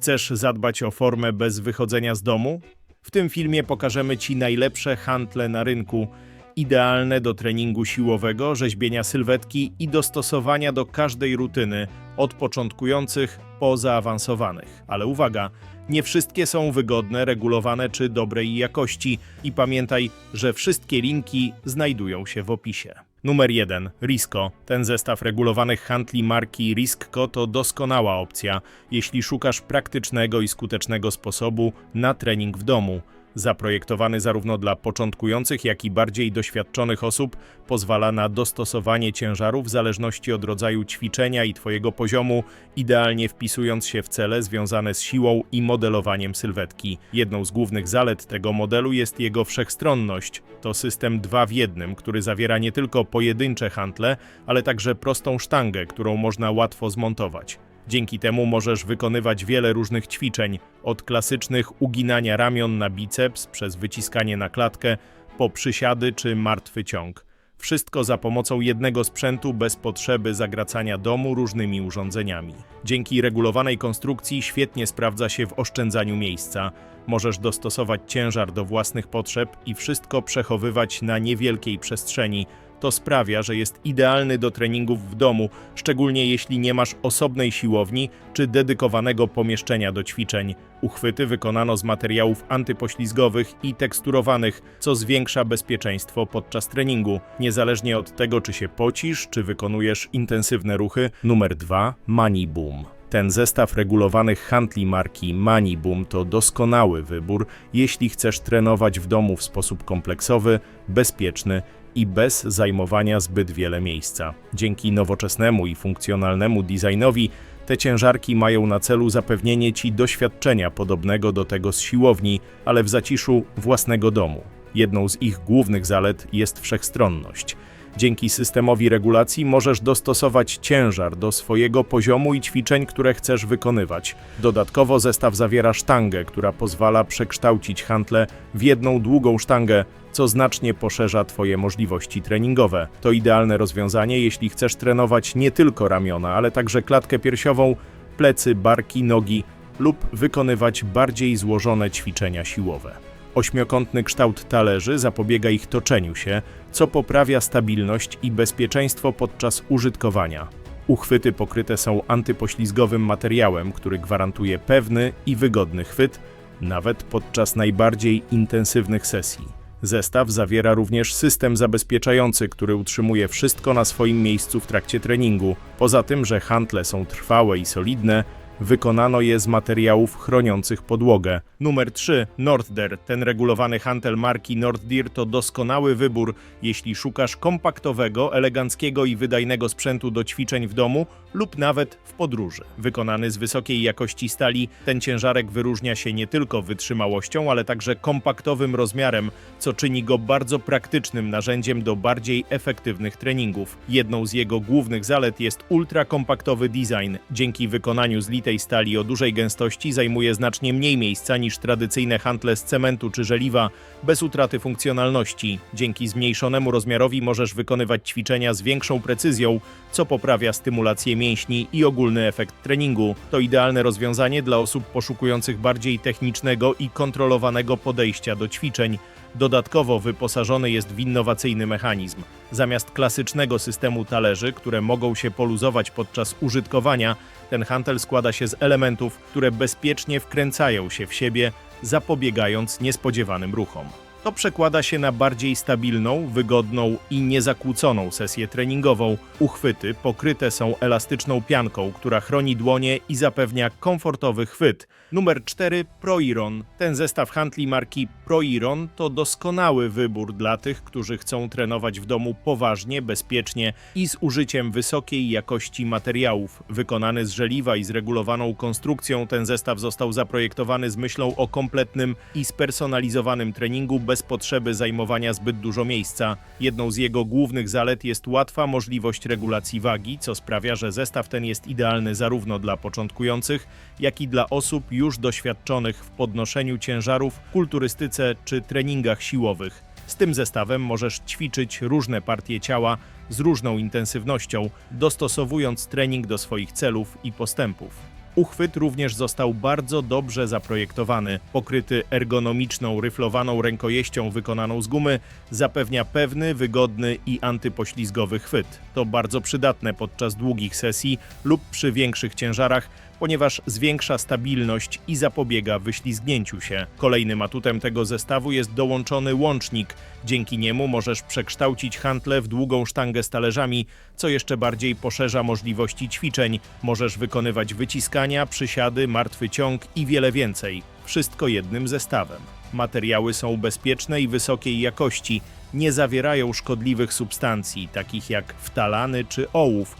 Chcesz zadbać o formę bez wychodzenia z domu? W tym filmie pokażemy Ci najlepsze hantle na rynku, idealne do treningu siłowego, rzeźbienia sylwetki i dostosowania do każdej rutyny, od początkujących po zaawansowanych. Ale uwaga, nie wszystkie są wygodne, regulowane czy dobrej jakości i pamiętaj, że wszystkie linki znajdują się w opisie. Numer 1. Risco. Ten zestaw regulowanych handli marki Riskco to doskonała opcja, jeśli szukasz praktycznego i skutecznego sposobu na trening w domu. Zaprojektowany zarówno dla początkujących, jak i bardziej doświadczonych osób, pozwala na dostosowanie ciężarów w zależności od rodzaju ćwiczenia i Twojego poziomu, idealnie wpisując się w cele związane z siłą i modelowaniem sylwetki. Jedną z głównych zalet tego modelu jest jego wszechstronność. To system 2 w jednym, który zawiera nie tylko pojedyncze hantle, ale także prostą sztangę, którą można łatwo zmontować. Dzięki temu możesz wykonywać wiele różnych ćwiczeń, od klasycznych uginania ramion na biceps przez wyciskanie na klatkę, po przysiady czy martwy ciąg. Wszystko za pomocą jednego sprzętu bez potrzeby zagracania domu różnymi urządzeniami. Dzięki regulowanej konstrukcji świetnie sprawdza się w oszczędzaniu miejsca. Możesz dostosować ciężar do własnych potrzeb i wszystko przechowywać na niewielkiej przestrzeni, to sprawia, że jest idealny do treningów w domu, szczególnie jeśli nie masz osobnej siłowni czy dedykowanego pomieszczenia do ćwiczeń. Uchwyty wykonano z materiałów antypoślizgowych i teksturowanych, co zwiększa bezpieczeństwo podczas treningu, niezależnie od tego, czy się pocisz, czy wykonujesz intensywne ruchy. Numer 2. Money Boom. Ten zestaw regulowanych handli marki Maniboom to doskonały wybór, jeśli chcesz trenować w domu w sposób kompleksowy, bezpieczny i bez zajmowania zbyt wiele miejsca. Dzięki nowoczesnemu i funkcjonalnemu designowi te ciężarki mają na celu zapewnienie Ci doświadczenia podobnego do tego z siłowni, ale w zaciszu własnego domu. Jedną z ich głównych zalet jest wszechstronność. Dzięki systemowi regulacji możesz dostosować ciężar do swojego poziomu i ćwiczeń, które chcesz wykonywać. Dodatkowo zestaw zawiera sztangę, która pozwala przekształcić hantle w jedną długą sztangę, co znacznie poszerza Twoje możliwości treningowe. To idealne rozwiązanie, jeśli chcesz trenować nie tylko ramiona, ale także klatkę piersiową, plecy, barki, nogi lub wykonywać bardziej złożone ćwiczenia siłowe. Ośmiokątny kształt talerzy zapobiega ich toczeniu się, co poprawia stabilność i bezpieczeństwo podczas użytkowania. Uchwyty pokryte są antypoślizgowym materiałem, który gwarantuje pewny i wygodny chwyt, nawet podczas najbardziej intensywnych sesji. Zestaw zawiera również system zabezpieczający, który utrzymuje wszystko na swoim miejscu w trakcie treningu. Poza tym, że hantle są trwałe i solidne, wykonano je z materiałów chroniących podłogę. Numer 3. Nordder. Ten regulowany hantel marki Norddir to doskonały wybór, jeśli szukasz kompaktowego, eleganckiego i wydajnego sprzętu do ćwiczeń w domu lub nawet w podróży. Wykonany z wysokiej jakości stali, ten ciężarek wyróżnia się nie tylko wytrzymałością, ale także kompaktowym rozmiarem, co czyni go bardzo praktycznym narzędziem do bardziej efektywnych treningów. Jedną z jego głównych zalet jest ultrakompaktowy design. Dzięki wykonaniu z litej stali o dużej gęstości zajmuje znacznie mniej miejsca niż tradycyjne hantle z cementu czy żeliwa, bez utraty funkcjonalności. Dzięki zmniejszonemu rozmiarowi możesz wykonywać ćwiczenia z większą precyzją, co poprawia stymulację mięśni i ogólny efekt treningu. To idealne rozwiązanie dla osób poszukujących bardziej technicznego i kontrolowanego podejścia do ćwiczeń. Dodatkowo wyposażony jest w innowacyjny mechanizm. Zamiast klasycznego systemu talerzy, które mogą się poluzować podczas użytkowania, ten hantel składa się z elementów, które bezpiecznie wkręcają się w siebie, zapobiegając niespodziewanym ruchom. To przekłada się na bardziej stabilną, wygodną i niezakłóconą sesję treningową. Uchwyty pokryte są elastyczną pianką, która chroni dłonie i zapewnia komfortowy chwyt. Numer 4 Proiron. Ten zestaw handli marki Proiron to doskonały wybór dla tych, którzy chcą trenować w domu poważnie, bezpiecznie i z użyciem wysokiej jakości materiałów. Wykonany z żeliwa i zregulowaną konstrukcją, ten zestaw został zaprojektowany z myślą o kompletnym i spersonalizowanym treningu bez potrzeby zajmowania zbyt dużo miejsca. Jedną z jego głównych zalet jest łatwa możliwość regulacji wagi, co sprawia, że zestaw ten jest idealny zarówno dla początkujących, jak i dla osób już doświadczonych w podnoszeniu ciężarów, kulturystyce czy treningach siłowych. Z tym zestawem możesz ćwiczyć różne partie ciała z różną intensywnością, dostosowując trening do swoich celów i postępów. Uchwyt również został bardzo dobrze zaprojektowany. Pokryty ergonomiczną, ryflowaną rękojeścią wykonaną z gumy, zapewnia pewny, wygodny i antypoślizgowy chwyt. To bardzo przydatne podczas długich sesji lub przy większych ciężarach, ponieważ zwiększa stabilność i zapobiega wyślizgnięciu się. Kolejnym atutem tego zestawu jest dołączony łącznik. Dzięki niemu możesz przekształcić hantle w długą sztangę z talerzami, co jeszcze bardziej poszerza możliwości ćwiczeń. Możesz wykonywać wyciskania, przysiady, martwy ciąg i wiele więcej. Wszystko jednym zestawem. Materiały są bezpieczne i wysokiej jakości, nie zawierają szkodliwych substancji, takich jak wtalany czy ołów,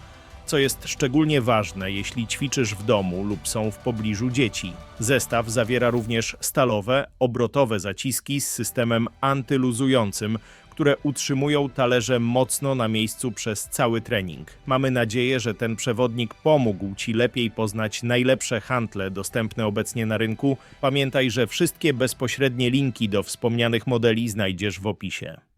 co jest szczególnie ważne, jeśli ćwiczysz w domu lub są w pobliżu dzieci. Zestaw zawiera również stalowe, obrotowe zaciski z systemem antyluzującym, które utrzymują talerze mocno na miejscu przez cały trening. Mamy nadzieję, że ten przewodnik pomógł Ci lepiej poznać najlepsze hantle dostępne obecnie na rynku. Pamiętaj, że wszystkie bezpośrednie linki do wspomnianych modeli znajdziesz w opisie.